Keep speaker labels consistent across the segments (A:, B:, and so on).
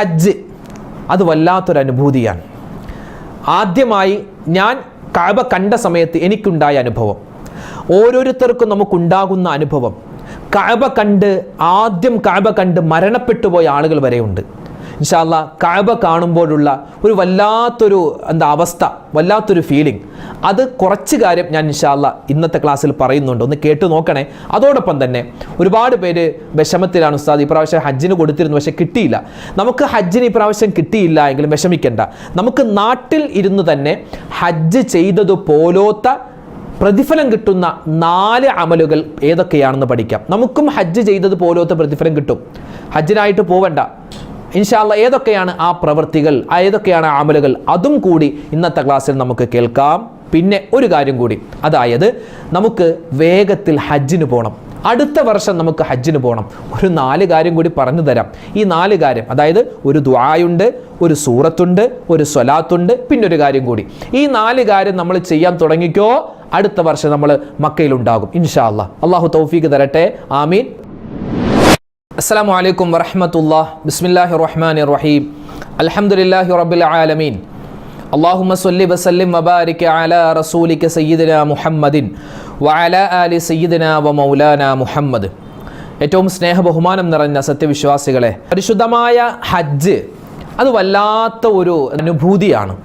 A: ഹജ്ജ്. അത് വല്ലാത്തൊരു അനുഭൂതിയാണ് ആദ്യമായി ഞാൻ കാബ കണ്ട സമയത്ത് എനിക്കുണ്ടായ അനുഭവം. ഓരോരുത്തർക്കും നമുക്കുണ്ടാകുന്ന അനുഭവം. കാബ കണ്ട് ആദ്യം കാബ കണ്ട് മരണപ്പെട്ടു പോയ ആളുകൾ വരെയുണ്ട്. ഇൻഷാല്ല കാബ കാണുമ്പോഴുള്ള ഒരു വല്ലാത്തൊരു എന്താ അവസ്ഥ വല്ലാത്തൊരു ഫീലിംഗ് അത് കുറച്ച് കാര്യം ഞാൻ ഇൻഷാല്ല ഇന്നത്തെ ക്ലാസ്സിൽ പറയുന്നുണ്ട്. ഒന്ന് കേട്ട് നോക്കണേ. അതോടൊപ്പം തന്നെ ഒരുപാട് പേര് വിഷമത്തിലാണ് ഉസ്താദ്. ഇപ്രാവശ്യം ഹജ്ജിന് കൊടുത്തിരുന്നു പക്ഷേ കിട്ടിയില്ല. നമുക്ക് ഹജ്ജിന് ഇപ്രാവശ്യം കിട്ടിയില്ല എങ്കിലും വിഷമിക്കേണ്ട. നമുക്ക് നാട്ടിൽ ഇരുന്ന് തന്നെ ഹജ്ജ് ചെയ്തതുപോലത്തെ പ്രതിഫലം കിട്ടുന്ന നാല് അമലുകൾ ഏതൊക്കെയാണെന്ന് പഠിക്കാം. നമുക്കും ഹജ്ജ് ചെയ്തത് പോലത്തെ പ്രതിഫലം കിട്ടും. ഹജ്ജിനായിട്ട് പോവണ്ട. ഇൻഷാല്ല ഏതൊക്കെയാണ് ആ പ്രവൃത്തികൾ ഏതൊക്കെയാണ് അമലുകൾ? അതും കൂടി ഇന്നത്തെ ക്ലാസ്സിൽ നമുക്ക് കേൾക്കാം. പിന്നെ ഒരു കാര്യം കൂടി. അതായത് നമുക്ക് വേഗത്തിൽ ഹജ്ജിന് പോകണം അടുത്ത വർഷം നമുക്ക് ഹജ്ജിന് പോകണം ഒരു നാല് കാര്യം കൂടി പറഞ്ഞു തരാം. ഈ നാല് കാര്യം അതായത് ഒരു ദ്വായുണ്ട് ഒരു സൂറത്തുണ്ട് ഒരു സ്വലാത്തുണ്ട് പിന്നെ ഒരു കാര്യം കൂടി. ഈ നാല് കാര്യം നമ്മൾ ചെയ്യാൻ തുടങ്ങിക്കോ അടുത്ത വർഷം നമ്മൾ മക്കയിലുണ്ടാകും. ഇൻഷാ അല്ലാ അള്ളാഹു തൗഫീക്ക് തരട്ടെ. ആമീൻ. അസ്സാം വലൈക്കും വറഹമത്തുള്ള ബിസ്മില്ലാഹി റഹ്മാൻ റഹീം. അൽഹംദുലില്ലാഹി റബ്ബിൽ ആലമീൻ. അള്ളാഹുമ സല്ലി വസല്ലിം വബാരിക്ക അല റസൂലിക്ക സയ്യിദന മുഹമ്മദിൻ വഅല അലി സയ്യിദന വ മൗലാന മുഹമ്മദ്. ഏറ്റവും സ്നേഹ ബഹുമാനം നിറഞ്ഞ സത്യവിശ്വാസികളെ പരിശുദ്ധമായ ഹജ്ജ് അത് വല്ലാത്ത ഒരു അനുഭൂതിയാണ്.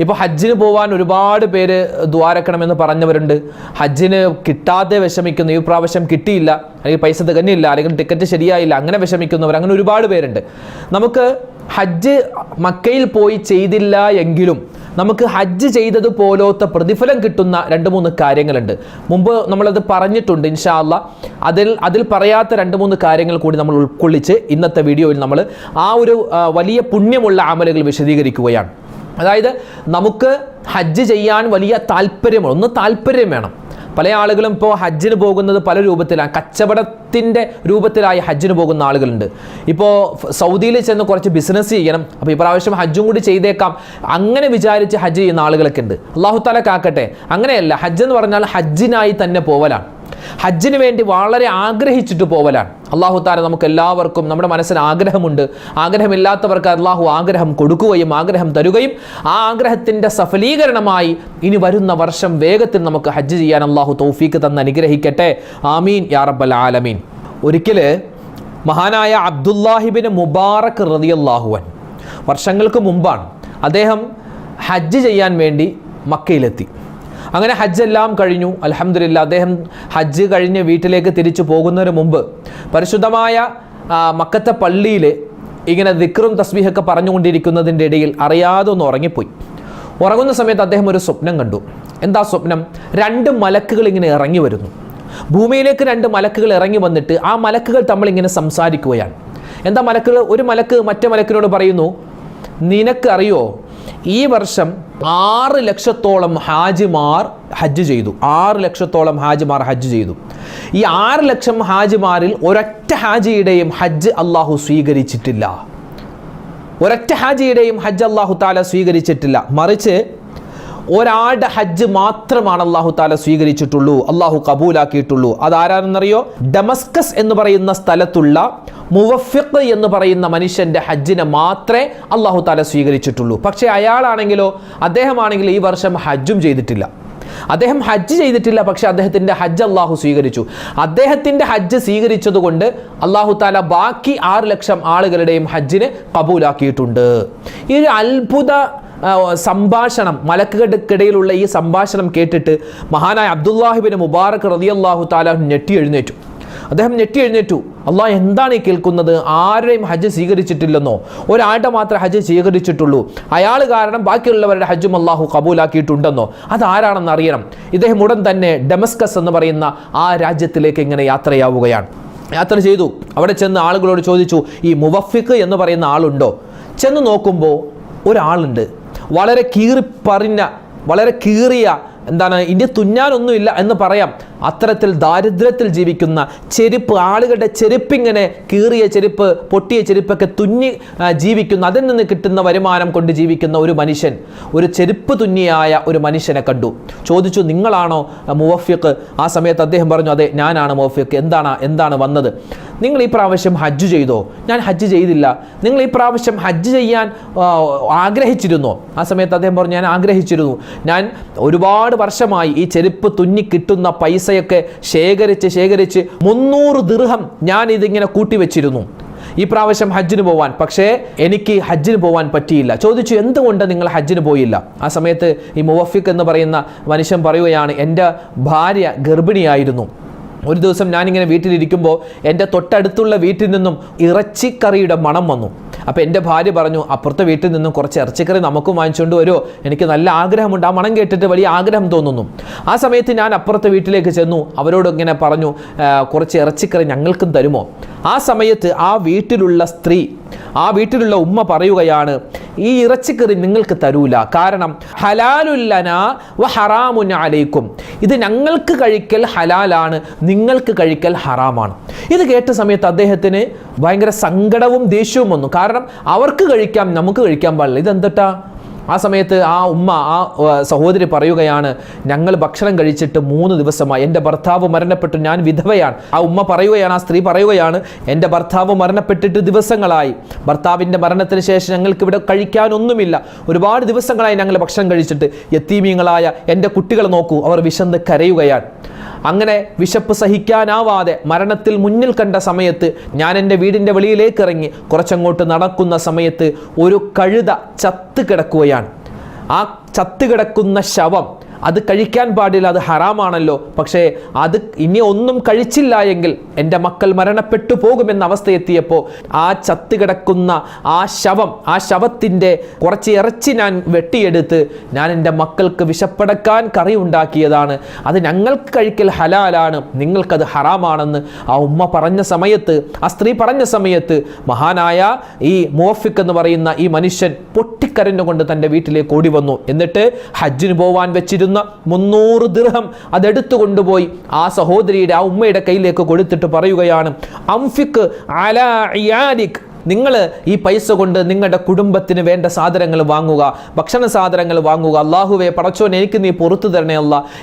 A: ഇപ്പോൾ ഹജ്ജിന് പോകാൻ ഒരുപാട് പേര് ദ്വാരക്കണമെന്ന് പറഞ്ഞവരുണ്ട്. ഹജ്ജിന് കിട്ടാതെ വിഷമിക്കുന്നു. ഈ പ്രാവശ്യം കിട്ടിയില്ല. അല്ലെങ്കിൽ പൈസ തികഞ്ഞില്ല. അല്ലെങ്കിൽ ടിക്കറ്റ് ശരിയായില്ല. അങ്ങനെ വിഷമിക്കുന്നവർ അങ്ങനെ ഒരുപാട് പേരുണ്ട്. നമുക്ക് ഹജ്ജ് മക്കയിൽ പോയി ചെയ്തില്ല എങ്കിലും നമുക്ക് ഹജ്ജ് ചെയ്തതുപോലത്തെ പ്രതിഫലം കിട്ടുന്ന രണ്ട് മൂന്ന് കാര്യങ്ങളുണ്ട്. മുമ്പ് നമ്മളത് പറഞ്ഞിട്ടുണ്ട് ഇൻഷാല്ല അതിൽ അതിൽ പറയാത്ത രണ്ട് മൂന്ന് കാര്യങ്ങൾ കൂടി നമ്മൾ ഉൾക്കൊള്ളിച്ച് ഇന്നത്തെ വീഡിയോയിൽ നമ്മൾ ആ ഒരു വലിയ പുണ്യമുള്ള അമലുകൾ വിശദീകരിക്കുകയാണ്. അതായത് നമുക്ക് ഹജ്ജ് ചെയ്യാൻ വലിയ താല്പര്യമാണ് ഒന്ന് താല്പര്യം വേണം. പല ആളുകളും ഇപ്പോൾ ഹജ്ജിന് പോകുന്നത് പല രൂപത്തിലാണ് കച്ചവടത്തിന്റെ രൂപത്തിലായി ഹജ്ജിന് പോകുന്ന ആളുകളുണ്ട്. ഇപ്പോൾ സൗദിയിൽ ചെന്ന് കുറച്ച് ബിസിനസ് ചെയ്യണം. അപ്പോൾ ഇപ്രാവശ്യം ഹജ്ജും കൂടി ചെയ്തേക്കാം. അങ്ങനെ വിചാരിച്ച് ഹജ്ജ് ചെയ്യുന്ന ആളുകളൊക്കെ ഉണ്ട്. അള്ളാഹു താല കാക്കട്ടെ. അങ്ങനെയല്ല. ഹജ്ജ് എന്ന് പറഞ്ഞാൽ ഹജ്ജിനായി തന്നെ പോവലാണ്. ഹജ്ജിന് വേണ്ടി വളരെ ആഗ്രഹിച്ചിട്ട് പോവലാണ്. അള്ളാഹു താര നമുക്ക് എല്ലാവർക്കും നമ്മുടെ മനസ്സിന് ആഗ്രഹമുണ്ട്. ആഗ്രഹമില്ലാത്തവർക്ക് അള്ളാഹു ആഗ്രഹം കൊടുക്കുകയും ആഗ്രഹം തരുകയും ആ ആഗ്രഹത്തിന്റെ സഫലീകരണമായി ഇനി വരുന്ന വർഷം വേഗത്തിൽ നമുക്ക് ഹജ്ജ് ചെയ്യാൻ അള്ളാഹു തൗഫീക്ക് തന്ന് അനുഗ്രഹിക്കട്ടെ. ആമീൻ യാ റബ്ബൽ ആലമീൻ. ഒരിക്കൽ മഹാനായ അബ്ദുല്ലാഹിബിന് മുബാറക് റതിയല്ലാഹുവൻ വർഷങ്ങൾക്ക് മുമ്പാണ് അദ്ദേഹം ഹജ്ജ് ചെയ്യാൻ വേണ്ടി മക്കയിലെത്തി. അങ്ങനെ ഹജ്ജ് എല്ലാം കഴിഞ്ഞു. അലഹമില്ല അദ്ദേഹം ഹജ്ജ് കഴിഞ്ഞ് വീട്ടിലേക്ക് തിരിച്ചു പോകുന്നതിന് മുമ്പ് പരിശുദ്ധമായ മക്കത്തെ പള്ളിയിൽ ഇങ്ങനെ ദിക്റും തസ്ബീഹൊക്കെ പറഞ്ഞുകൊണ്ടിരിക്കുന്നതിന്റെ ഇടയിൽ അറിയാതെ ഒന്ന് ഉറങ്ങിപ്പോയി. ഉറങ്ങുന്ന സമയത്ത് അദ്ദേഹം ഒരു സ്വപ്നം കണ്ടു. എന്താ സ്വപ്നം? രണ്ട് മലക്കുകൾ ഇങ്ങനെ ഇറങ്ങി വരുന്നു. ഭൂമിയിലേക്ക് രണ്ട് മലക്കുകൾ ഇറങ്ങി വന്നിട്ട് ആ മലക്കുകൾ തമ്മിൽ ഇങ്ങനെ സംസാരിക്കുകയാണ്. എന്താ മലക്കുകൾ? ഒരു മലക്ക് മറ്റേ മലക്കിനോട് പറയുന്നു നിനക്കറിയോ ഈ വർഷം ആറ് ലക്ഷത്തോളം ഹാജിമാർ ഹജ്ജ് ചെയ്തു. ആറ് ലക്ഷത്തോളം ഹാജിമാർ ഹജ്ജ് ചെയ്തു. ഈ ആറ് ലക്ഷം ഹാജിമാരിൽ ഒരൊറ്റ ഹാജിയുടെയും ഹജ്ജ് അള്ളാഹു സ്വീകരിച്ചിട്ടില്ല. ഒരൊറ്റ ഹാജിയുടെയും ഹജ്ജ് അള്ളാഹു താല സ്വീകരിച്ചിട്ടില്ല. മറിച്ച് ഒരാളുടെ ഹജ്ജ് മാത്രമാണ് അള്ളാഹു താല സ്വീകരിച്ചിട്ടുള്ളൂ അള്ളാഹു കബൂലാക്കിയിട്ടുള്ളൂ. അതാരാണെന്നറിയോ? ഡമസ്കസ് എന്ന് പറയുന്ന സ്ഥലത്തുള്ള മുവഫിഖ് എന്ന് പറയുന്ന മനുഷ്യന്റെ ഹജ്ജിനെ മാത്രമേ അള്ളാഹു താല സ്വീകരിച്ചിട്ടുള്ളൂ. പക്ഷേ അയാളാണെങ്കിലോ അദ്ദേഹമാണെങ്കിലും ഈ വർഷം ഹജ്ജും ചെയ്തിട്ടില്ല. അദ്ദേഹം ഹജ്ജ് ചെയ്തിട്ടില്ല പക്ഷെ അദ്ദേഹത്തിന്റെ ഹജ്ജ് അള്ളാഹു സ്വീകരിച്ചു. അദ്ദേഹത്തിന്റെ ഹജ്ജ് സ്വീകരിച്ചതുകൊണ്ട് അള്ളാഹു താല ബാക്കി ആറ് ലക്ഷം ആളുകളുടെയും ഹജ്ജിന് കബൂലാക്കിയിട്ടുണ്ട്. ഈ അത്ഭുത സംഭാഷണം മലക്കുകൾക്കിടയിലുള്ള ഈ സംഭാഷണം കേട്ടിട്ട് മഹാനായ അബ്ദുല്ലാഹിബിന് മുബാറക് റതിയല്ലാഹു താല ഞെട്ടി എഴുന്നേറ്റു. അദ്ദേഹം ഞെട്ടി എഴുന്നേറ്റു. അള്ളാഹ് എന്താണ് ഈ കേൾക്കുന്നത്? ആരുടെയും ഹജ്ജ് സ്വീകരിച്ചിട്ടില്ലെന്നോ? ഒരാളുടെ മാത്രമേ ഹജ്ജ് സ്വീകരിച്ചിട്ടുള്ളൂ. അയാൾ കാരണം ബാക്കിയുള്ളവരുടെ ഹജ്ജും അള്ളാഹു കബൂലാക്കിയിട്ടുണ്ടെന്നോ? അതാരാണെന്ന് അറിയണം. ഇദ്ദേഹം ഉടൻ തന്നെ ഡെമസ്കസ് എന്ന് പറയുന്ന ആ രാജ്യത്തിലേക്ക് ഇങ്ങനെ യാത്രയാവുകയാണ്. യാത്ര ചെയ്തു. അവിടെ ചെന്ന് ആളുകളോട് ചോദിച്ചു ഈ മുവഫിക്ക് എന്ന് പറയുന്ന ആളുണ്ടോ? ചെന്ന് നോക്കുമ്പോൾ ഒരാളുണ്ട്. വളരെ കീറിപ്പറിഞ്ഞ വളരെ കീറിയ എന്താണ് ഇനി തുന്നാനൊന്നുമില്ല എന്ന് പറയാം. അത്തരത്തിൽ ദാരിദ്ര്യത്തിൽ ജീവിക്കുന്ന ചെരുപ്പ് ആളുകളുടെ ചെരുപ്പിങ്ങനെ കീറിയ ചെരുപ്പ് പൊട്ടിയ ചെരുപ്പൊക്കെ തുന്നി ജീവിക്കുന്ന അതിൽ നിന്ന് കിട്ടുന്ന വരുമാനം കൊണ്ട് ജീവിക്കുന്ന ഒരു മനുഷ്യൻ ഒരു ചെരുപ്പ് തുന്നിയായ ഒരു മനുഷ്യനെ കണ്ടു. ചോദിച്ചു നിങ്ങളാണോ മുവഫിക്ക് ആ സമയത്ത് അദ്ദേഹം പറഞ്ഞു അതെ ഞാനാണ് മുവഫിക്ക് എന്താണ് എന്താണ് വന്നത്? നിങ്ങൾ ഈ പ്രാവശ്യം ഹജ്ജ് ചെയ്തോ? ഞാൻ ഹജ്ജ് ചെയ്തില്ല. നിങ്ങൾ ഈ പ്രാവശ്യം ഹജ്ജ് ചെയ്യാൻ ആഗ്രഹിച്ചിരുന്നോ? ആ സമയത്ത് അദ്ദേഹം പറഞ്ഞു ഞാൻ ആഗ്രഹിച്ചിരുന്നു. ഞാൻ ഒരുപാട് വർഷമായി ഈ ചെരുപ്പ് തുന്നി കിട്ടുന്ന പൈസയൊക്കെ ശേഖരിച്ച് ശേഖരിച്ച് മുന്നൂറ് ദീർഹം ഞാൻ ഇതിങ്ങനെ കൂട്ടിവെച്ചിരുന്നു ഈ പ്രാവശ്യം ഹജ്ജിന് പോവാൻ. പക്ഷേ എനിക്ക് ഹജ്ജിന് പോവാൻ പറ്റിയില്ല. ചോദിച്ചു എന്തുകൊണ്ട് നിങ്ങൾ ഹജ്ജിന് പോയില്ല? ആ സമയത്ത് ഈ മുവഫിഖ് എന്ന് പറയുന്ന മനുഷ്യൻ പറയുകയാണ് എന്റെ ഭാര്യ ഗർഭിണിയായിരുന്നു. ഒരു ദിവസം ഞാനിങ്ങനെ വീട്ടിലിരിക്കുമ്പോൾ എന്റെ തൊട്ടടുത്തുള്ള വീട്ടിൽ നിന്നും ഇറച്ചിക്കറിയുടെ മണം വന്നു. അപ്പോൾ എന്റെ ഭാര്യ പറഞ്ഞു അപ്പുറത്തെ വീട്ടിൽ നിന്നും കുറച്ച് ഇറച്ചിക്കറി നമുക്കും വാങ്ങിച്ചുകൊണ്ട് വരുമോ എനിക്ക് നല്ല ആഗ്രഹമുണ്ട്. ആ മണം കേട്ടിട്ട് വലിയ ആഗ്രഹം തോന്നുന്നു. ആ സമയത്ത് ഞാൻ അപ്പുറത്തെ വീട്ടിലേക്ക് ചെന്നു. അവരോട് ഇങ്ങനെ പറഞ്ഞു കുറച്ച് ഇറച്ചിക്കറി ഞങ്ങൾക്കും തരുമോ? ആ സമയത്ത് ആ വീട്ടിലുള്ള സ്ത്രീ ആ വീട്ടിലുള്ള ഉമ്മ പറയുകയാണ് ഈ ഇറച്ചിക്കറി നിങ്ങൾക്ക് തരൂല. കാരണം ഹലാലുല്ലന വ ഹറാമുൻ അലൈക്കും. ഇത് ഞങ്ങൾക്ക് കഴിക്കൽ ഹലാലാണ് നിങ്ങൾക്ക് കഴിക്കൽ ഹറാമാണ്. ഇത് കേട്ട സമയത്ത് അദ്ദേഹത്തിന് ഭയങ്കര സങ്കടവും ദേഷ്യവും വന്നു. കാരണം അവർക്ക് കഴിക്കാം നമുക്ക് കഴിക്കാൻ പാടില്ല. ഇതെന്തട്ടാ? ആ സമയത്ത് ആ ഉമ്മ ആ സഹോദരി പറയുകയാണ് ഞങ്ങൾ ഭക്ഷണം കഴിച്ചിട്ട് മൂന്ന് ദിവസമായി. എന്റെ ഭർത്താവ് മരണപ്പെട്ടു. ഞാൻ വിധവയാണ്. ആ ഉമ്മ പറയുകയാണ് ആ സ്ത്രീ പറയുകയാണ് എന്റെ ഭർത്താവ് മരണപ്പെട്ടിട്ട് ദിവസങ്ങളായി. ഭർത്താവിന്റെ മരണത്തിന് ശേഷം ഞങ്ങൾക്ക് ഇവിടെ കഴിക്കാനൊന്നുമില്ല. ഒരുപാട് ദിവസങ്ങളായി ഞങ്ങൾ ഭക്ഷണം കഴിച്ചിട്ട്. യത്തീമീങ്ങളായ എന്റെ കുട്ടികളെ നോക്കൂ. അവർ വിശന്ന് കരയുകയാണ്. അങ്ങനെ വിശപ്പ് സഹിക്കാനാവാതെ മരണത്തിൽ മുന്നിൽ കണ്ട സമയത്ത് ഞാൻ എന്റെ വീടിന്റെ വെളിയിലേക്ക് ഇറങ്ങി കുറച്ചങ്ങോട്ട് നടക്കുന്ന സമയത്ത് ഒരു കഴുത ചത്ത് കിടക്കുകയാണ്. ആ ചത്ത് കിടക്കുന്ന ശവം അത് കഴിക്കാൻ പാടില്ല അത് ഹറാമാണല്ലോ. പക്ഷേ അത് ഇനി ഒന്നും കഴിച്ചില്ല എങ്കിൽ എന്റെ മക്കൾ മരണപ്പെട്ടു പോകുമെന്ന അവസ്ഥ എത്തിയപ്പോൾ ആ ചത്ത് കിടക്കുന്ന ആ ശവം ആ ശവത്തിന്റെ കുറച്ച് ഇറച്ചി ഞാൻ വെട്ടിയെടുത്ത് ഞാൻ എന്റെ മക്കൾക്ക് വിശപ്പടക്കാൻ കറി ഉണ്ടാക്കിയതാണ്. അത് ഞങ്ങൾക്ക് കഴിക്കൽ ഹലാലാണ് നിങ്ങൾക്കത് ഹറാമാണെന്ന് ആ ഉമ്മ പറഞ്ഞ സമയത്ത് ആ സ്ത്രീ പറഞ്ഞ സമയത്ത് മഹാനായ ഈ മോഫിക് എന്ന് പറയുന്ന ഈ മനുഷ്യൻ പൊട്ടിക്കരഞ്ഞുകൊണ്ട് തന്റെ വീട്ടിലേക്ക് ഓടി വന്നു എന്നിട്ട് ഹജ്ജിന് പോവാൻ വെച്ചിരുന്ന. മുന്നൂറ് ദൃഹം അതെടുത്തു കൊണ്ടുപോയി ആ സഹോദരിയുടെ ആ ഉമ്മയുടെ കയ്യിലേക്ക് കൊടുത്തിട്ട് പറയുകയാണ് അംഫിക്ക് അലാ നിങ്ങൾ ഈ പൈസ കൊണ്ട് നിങ്ങളുടെ കുടുംബത്തിന് വേണ്ട സാധനങ്ങൾ വാങ്ങുക ഭക്ഷണ സാധനങ്ങൾ വാങ്ങുക. അള്ളാഹുവെ പടച്ചോൻ എനിക്ക് നീ പുറത്തു തരണേ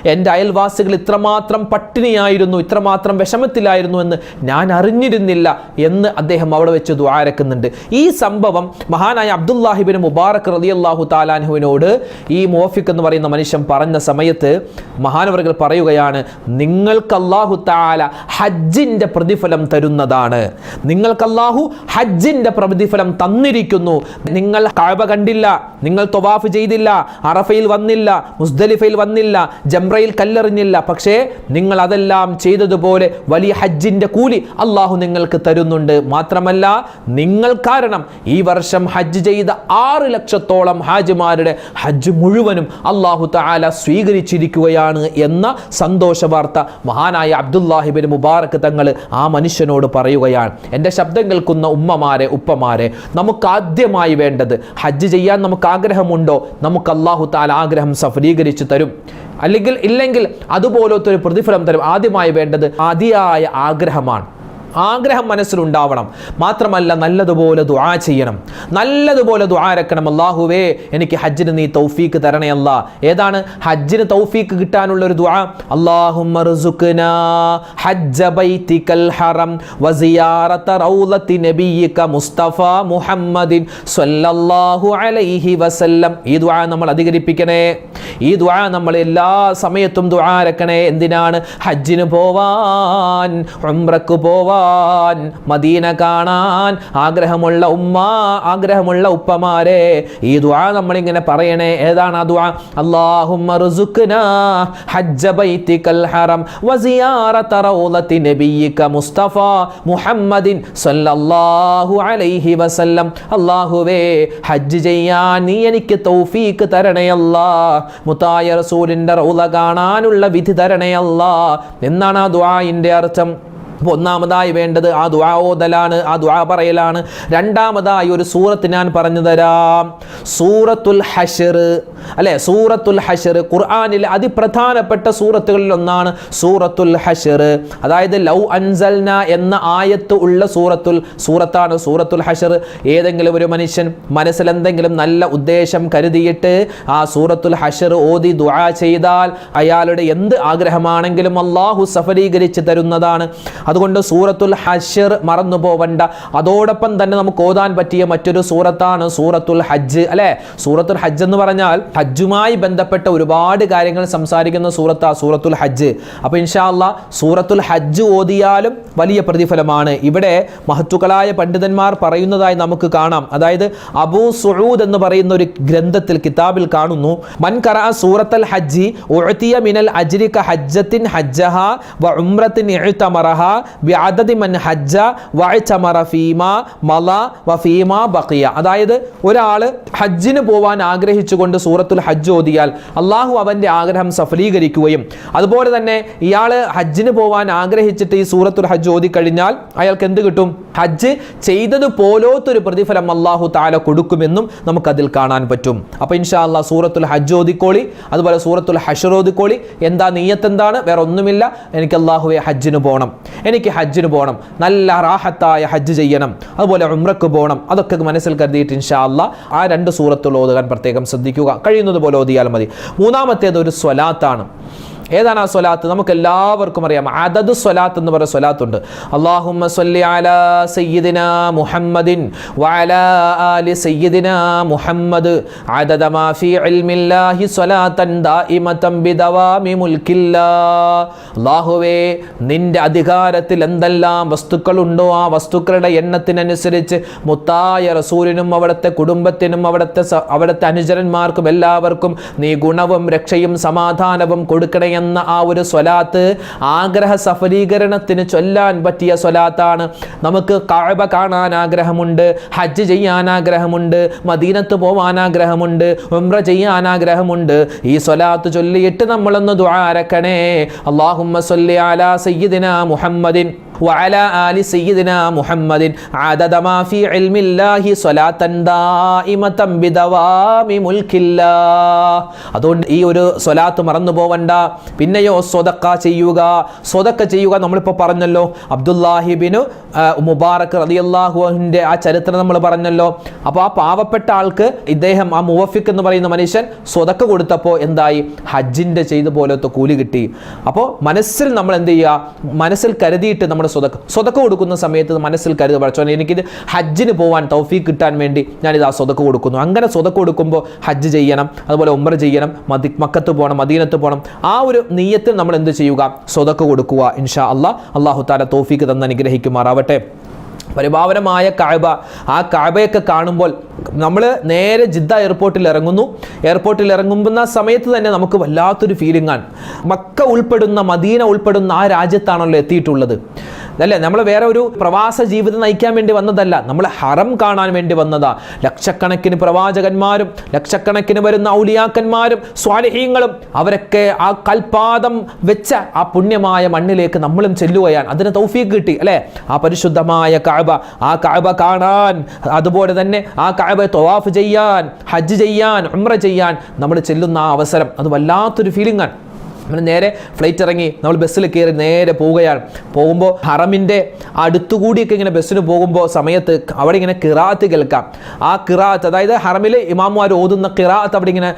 A: എന്റെ അയൽവാസികൾ ഇത്രമാത്രം പട്ടിണിയായിരുന്നു ഇത്രമാത്രം വിഷമത്തിലായിരുന്നു എന്ന് ഞാൻ അറിഞ്ഞിരുന്നില്ല എന്ന് അദ്ദേഹം അവിടെ വെച്ച് ദ്വാരക്കുന്നുണ്ട് ഈ സംഭവം മഹാനായ അബ്ദുല്ലാഹിബിൻ മുബാറക് അള്ളാഹു താലാൻഹുവിനോട് ഈ മോഫിക് എന്ന് പറയുന്ന മനുഷ്യൻ പറഞ്ഞ സമയത്ത് മഹാനവറുകൾ പറയുകയാണ് നിങ്ങൾക്ക് അള്ളാഹു താല ഹജ്ജിന്റെ പ്രതിഫലം തരുന്നതാണ്. നിങ്ങൾക്ക് അള്ളാഹു ഹജ്ജിന്റെ പ്രതിഫലം തന്നിരിക്കുന്നു. നിങ്ങൾ കഴവ കണ്ടില്ല നിങ്ങൾ തൊവാഫ് ചെയ്തില്ല അറഫയിൽ വന്നില്ല മുസ്ദലിഫയിൽ വന്നില്ല ജംറയിൽ കല്ലെറിഞ്ഞില്ല. പക്ഷേ നിങ്ങൾ അതെല്ലാം ചെയ്തതുപോലെ വലിയ ഹജ്ജിന്റെ കൂലി അള്ളാഹു നിങ്ങൾക്ക് തരുന്നുണ്ട്. മാത്രമല്ല നിങ്ങൾ കാരണം ഈ വർഷം ഹജ്ജ് ചെയ്ത ആറ് ലക്ഷത്തോളം ഹാജിമാരുടെ ഹജ്ജ് മുഴുവനും അള്ളാഹു താല സ്വീകരിച്ചിരിക്കുകയാണ് എന്ന സന്തോഷ വാർത്ത മഹാനായ അബ്ദുല്ലാഹിബിൻ മുബാറക് തങ്ങൾ ആ മനുഷ്യനോട് പറയുകയാണ്. എന്റെ ശബ്ദം കേൾക്കുന്ന ഉമ്മമാരെ ഉപ്പമാരെ നമുക്ക് ആദ്യമായി വേണ്ടത്. ഹജ്ജ് ചെയ്യാൻ നമുക്ക് ആഗ്രഹമുണ്ടോ നമുക്ക് അള്ളാഹു താല ആഗ്രഹം സഫലീകരിച്ചു തരും. അല്ലെങ്കിൽ ഇല്ലെങ്കിൽ അതുപോലത്തെ ഒരു പ്രതിഫലം തരും. ആദ്യമായി വേണ്ടത് അതിയായ ആഗ്രഹമാണ്. ആഗ്രഹം മനസ്സിലുണ്ടാവണം. മാത്രമല്ല നല്ലതുപോലെ ദുആ ചെയ്യണം. നല്ലതുപോലെ ദുആ രക്കണം അല്ലാഹുവേ എനിക്ക് ഹജ്ജിന് നീ തൗഫീക്ക് തരണേ അല്ല. ഏതാണ്? ഹജ്ജിന് തൗഫീക്ക് കിട്ടാനുള്ള ഒരു ദുആ ർസുഖ്നാ ഹജ്ജ ബൈതിക്കൽ ഹറം വസിയാറത റൗളത്തി നബിയിക മുസ്തഫ മുഹമ്മദിൻ സ്വല്ലല്ലാഹു അലൈഹി വസല്ലം. ഈ ദുആ നമ്മൾ അധികരിപ്പിക്കണേ. ഈ ദുആ നമ്മൾ എല്ലാ സമയത്തും ദുആ രക്കണേ എന്തിനാണ്? ഹജ്ജിന് പോവാൻ ഉംറക്ക് പോവാൻ മദീന കാണാൻ ആഗ്രഹമുള്ള ഉമ്മ ആഗ്രഹമുള്ള ഉപ്പമാരെ. ഈ ദുആ നമ്മളിങ്ങനെ പറയണേ. ഏതാണ് ആ ദുആ? അല്ലാഹുമ്മ റുസുക്നാ ഹജ്ജ ബൈത്തിക്കൽ ഹറം വസിയാറത റൗളത്തി നബിയിക മുസ്തഫ മുഹമ്മദിൻ സല്ലല്ലാഹു അലൈഹി വസല്ലം. അല്ലാഹുവേ ഹജ്ജ് ചെയ്യാൻ നീ എനിക്ക് തൗഫീക്ക് തരണേ അല്ലാ. മുത്തായ റസൂലിന്റെ റൗള കാണാനുള്ള വിധി തരണേ അല്ലാ. എന്നാണ് ആ ദുആഇന്റെ അർത്ഥം. അപ്പോൾ ഒന്നാമതായി വേണ്ടത് ആ ദുആ ഓതലാണ് ആ ദുആ പറയലാണ്. രണ്ടാമതായി ഒരു സൂറത്ത് ഞാൻ പറഞ്ഞു തരാം. സൂറത്തുൽ ഹഷർ. അല്ലെ? സൂറത്തുൽ ഹഷർ ഖുർആനിലെ അതിപ്രധാനപ്പെട്ട സൂറത്തുകളിൽ ഒന്നാണ് സൂറത്തുൽ ഹഷർ. അതായത് ലൗ അൻസൽന എന്ന ആയത്ത് ഉള്ള സൂറത്തുൽ സൂറത്താണ് സൂറത്തുൽ ഹഷർ. ഏതെങ്കിലും ഒരു മനുഷ്യൻ മനസ്സിൽ എന്തെങ്കിലും നല്ല ഉദ്ദേശം കരുതിയിട്ട് ആ സൂറത്തുൽ ഹഷർ ഓതി ദുആ ചെയ്താൽ അയാളുടെ എന്ത് ആഗ്രഹമാണെങ്കിലും അള്ളാഹു സഫലീകരിച്ച് തരുന്നതാണ്. അതുകൊണ്ട് സൂറത്തുൽ ഹഷർ മറന്നു പോവണ്ട അതോടൊപ്പം തന്നെ നമുക്ക് ഓതാൻ പറ്റിയ മറ്റൊരു സൂറത്താണ് സൂറത്തുൽ ഹജ്ജ് അല്ലെ? സൂറത്തുൽ ഹജ്ജ് എന്ന് പറഞ്ഞാൽ ഹജ്ജുമായി ബന്ധപ്പെട്ട ഒരുപാട് കാര്യങ്ങൾ സംസാരിക്കുന്ന സൂറത്താ സൂറത്തുൽ ഹജ്ജ്. അപ്പൊ ഇൻഷാല്ല സൂറത്തുൽ ഹജ്ജ് ഓതിയാലും വലിയ പ്രതിഫലമാണ്. ഇവിടെ മഹത്തുക്കളായ പണ്ഡിതന്മാർ പറയുന്നതായി നമുക്ക് കാണാം. അതായത് അബൂ സുഹൂദ് എന്ന് പറയുന്ന ഒരു ഗ്രന്ഥത്തിൽ കിതാബിൽ കാണുന്നു മൻകറ സൂറത്തൽ ഹജ്ജി മിനൽ അജ്രിക ഹജ്ജത്തിൻ ഹജ്ജഹ വ ഉംറത്തിൻ ഇഅ്തമറഹ മൻ ഹജ്ജ മല ബഖിയ. അതായത് ഒരാൾ ഹജ്ജിന് പോവാൻ ആഗ്രഹിച്ചുകൊണ്ട് സൂറത്തുൽ ഹജ്ജ് ഓതിയാൽ അള്ളാഹു അവന്റെ ആഗ്രഹം സഫലീകരിക്കുകയും അതുപോലെ തന്നെ ഇയാൾ ഹജ്ജിന് പോവാൻ ആഗ്രഹിച്ചിട്ട് ഈ സൂറത്തുൽ ഹജ്ജ് ഓതിക്കഴിഞ്ഞാൽ അയാൾക്ക് എന്ത് കിട്ടും? ഹജ്ജ് ചെയ്തത് പോലോത്തൊരു പ്രതിഫലം അള്ളാഹു താല കൊടുക്കുമെന്നും നമുക്കതിൽ കാണാൻ പറ്റും. അപ്പോൾ ഇൻഷാ അല്ലാ സൂറത്തുൽ ഹജ്ജ് ഓതിക്കോളി അതുപോലെ സൂറത്തുൽ ഹഷർ ഓതിക്കോളി എന്താ നീയത്ത് എന്താണ്? വേറെ ഒന്നുമില്ല എനിക്ക് അള്ളാഹുവെ ഹജ്ജിന് പോകണം എനിക്ക് ഹജ്ജിന് പോകണം. നല്ല റാഹത്തായ ഹജ്ജ് ചെയ്യണം. അതുപോലെ ഉമ്രക്ക് പോകണം. അതൊക്കെ മനസ്സിൽ കരുതിയിട്ട് ഇൻഷാ അല്ലാ ആ രണ്ട് സൂറത്തുള്ള ഓതുകാൻ പ്രത്യേകം ശ്രദ്ധിക്കുക. കഴിയുന്നത് പോലെ ഓതിയാൽ മതി. മൂന്നാമത്തേത് ഒരു സ്വലാത്താണ്. ഏതാണ് ആ സ്വലാത്ത്? നമുക്ക് എല്ലാവർക്കും അറിയാം. അതത് സ്വലാത്ത് എന്ന് പറയുന്ന സ്വലാത്തുണ്ട്. അള്ളാഹുമ്മ സല്ലി മുഹമ്മദിൻ ആലി മുഹമ്മദ്. അദദ മാ ഫീ ഇൽമില്ലാഹി ദായിമതൻ ബിദവാമി മുൽക്കില്ലാ. അള്ളാഹുവേ നിന്റെ അധികാരത്തിൽ എന്തെല്ലാം വസ്തുക്കളുണ്ടോ ആ വസ്തുക്കളുടെ എണ്ണത്തിനനുസരിച്ച് മുത്തായ റസൂലിനും അവിടുത്തെ കുടുംബത്തിനും അവിടുത്തെ അവിടുത്തെ അനുചരന്മാർക്കും എല്ലാവർക്കും നീ ഗുണവും രക്ഷയും സമാധാനവും കൊടുക്കണേ എന്ന ആ ഒരു സ്വലാത്ത് ആഗ്രഹ സഫലീകരണത്തിന് ചൊല്ലാൻ പറ്റിയ സ്വലാത്താണ് നമുക്ക് കഅബ കാണാൻ ആഗ്രഹമുണ്ട് ഹജ്ജ് ചെയ്യാൻ ആഗ്രഹമുണ്ട് മദീനത്ത് പോവാൻ ആഗ്രഹമുണ്ട് ഉംറ ചെയ്യാൻ ആഗ്രഹമുണ്ട് ഈ സ്വലാത്ത് ചൊല്ലിയിട്ട് നമ്മളൊന്ന് ദുആരക്കണേ അല്ലാഹുമ്മ സ്വല്ലി അലാ സയ്യിദിന മുഹമ്മദിൻ وعلى آل سيدنا محمد عدد ما في علم الله صلاة دائمة بدوام ملك الله അതുകൊണ്ട് ഈ ഒരു സ്വലാത്ത് മറന്നു പോവണ്ട പിന്നെയോ സ്വതക്ക ചെയ്യുക സ്വതക്ക ചെയ്യുക നമ്മളിപ്പോൾ പറഞ്ഞല്ലോ. അബ്ദുല്ലാഹിബിനു മുബാറക് റളിയല്ലാഹുവിന്റെ ആ ചരിത്രം നമ്മൾ പറഞ്ഞല്ലോ. അപ്പോൾ ആ പാവപ്പെട്ട ആൾക്ക് ഇദ്ദേഹം ആ മുവഫിക് എന്ന് പറയുന്ന മനുഷ്യൻ സ്വതക്ക കൊടുത്തപ്പോൾ എന്തായി? ഹജ്ജിന്റെ ചെയ്ത പോലത്തെ കൂലി കിട്ടി. അപ്പോൾ മനസ്സിൽ നമ്മൾ എന്ത് ചെയ്യുക മനസ്സിൽ കരുതിയിട്ട് നമ്മുടെ സ്വതക്ക സ്വതക്ക കൊടുക്കുന്ന സമയത്ത് മനസ്സിൽ കരുതുക. പഠിച്ചോ എനിക്കിത് ഹജ്ജിന് പോകാൻ തൗഫീഖ് കിട്ടാൻ വേണ്ടി ഞാനിത് ആ സ്വതക്ക കൊടുക്കുന്നു. അങ്ങനെ സ്വതക്ക കൊടുക്കുമ്പോൾ ഹജ്ജ് ചെയ്യണം അതുപോലെ ഉംറ ചെയ്യണം മതി മക്കത്ത് പോകണം മദീനത്ത് പോകണം. ആ ഒരു നീയത്തിൽ നമ്മൾ എന്ത് ചെയ്യുക? സ്വതക്ക് കൊടുക്കുക ഇൻഷാ അള്ളാഹ് അള്ളാഹു താല തോഫിക്ക് തന്ന് അനുഗ്രഹിക്കുമാറാവട്ടെ. പരിഭാവനമായ കാഴ്ബ ആ കാഴ്ബയൊക്കെ കാണുമ്പോൾ നമ്മൾ നേരെ ജിദ്ദ എയർപോർട്ടിൽ ഇറങ്ങുന്നു. എയർപോർട്ടിൽ ഇറങ്ങുന്ന സമയത്ത് തന്നെ നമുക്ക് വല്ലാത്തൊരു ഫീലിംഗാണ് മക്ക ഉൾപ്പെടുന്ന മദീന ഉൾപ്പെടുന്ന ആ രാജ്യത്താണല്ലോ എത്തിയിട്ടുള്ളത്. അല്ലേ നമ്മൾ വേറെ ഒരു പ്രവാസ ജീവിതം നയിക്കാൻ വേണ്ടി വന്നതല്ല. നമ്മൾ ഹറം കാണാൻ വേണ്ടി വന്നതാ. ലക്ഷക്കണക്കിന് പ്രവാചകന്മാരും ലക്ഷക്കണക്കിന് വരുന്ന ഔലിയാക്കന്മാരും സ്വാലിഹീങ്ങളും അവരൊക്കെ ആ കൽപാദം വെച്ച ആ പുണ്യമായ മണ്ണിലേക്ക് നമ്മളും ചെല്ലുകയാണ്. അതിന് തൗഫീഖ് കിട്ടി അല്ലേ? ആ പരിശുദ്ധമായ കഅബ ആ കഅബ കാണാൻ അതുപോലെ തന്നെ ആ കഅബ തൊവാഫ് ചെയ്യാൻ ഹജ്ജ് ചെയ്യാൻ ഉമ്ര ചെയ്യാൻ നമ്മൾ ചെല്ലുന്ന ആ അവസരം. അത് വല്ലാത്തൊരു ഫീലിംഗാണ് നമ്മൾ നേരെ ഫ്ലൈറ്റ് ഇറങ്ങി നമ്മൾ ബസ്സിൽ കയറി നേരെ പോവുകയാണ്. പോകുമ്പോൾ ഹറമിന്റെ അടുത്തുകൂടിയൊക്കെ ഇങ്ങനെ ബസ്സിന് പോകുമ്പോൾ സമയത്ത് അവിടെ ഇങ്ങനെ കിറാത്ത് കേൾക്കാം. ആ കിറാത്ത് അതായത് ഹറമിൽ ഇമാമുമാർ ഓതുന്ന കിറാത്ത് അവിടെ ഇങ്ങനെ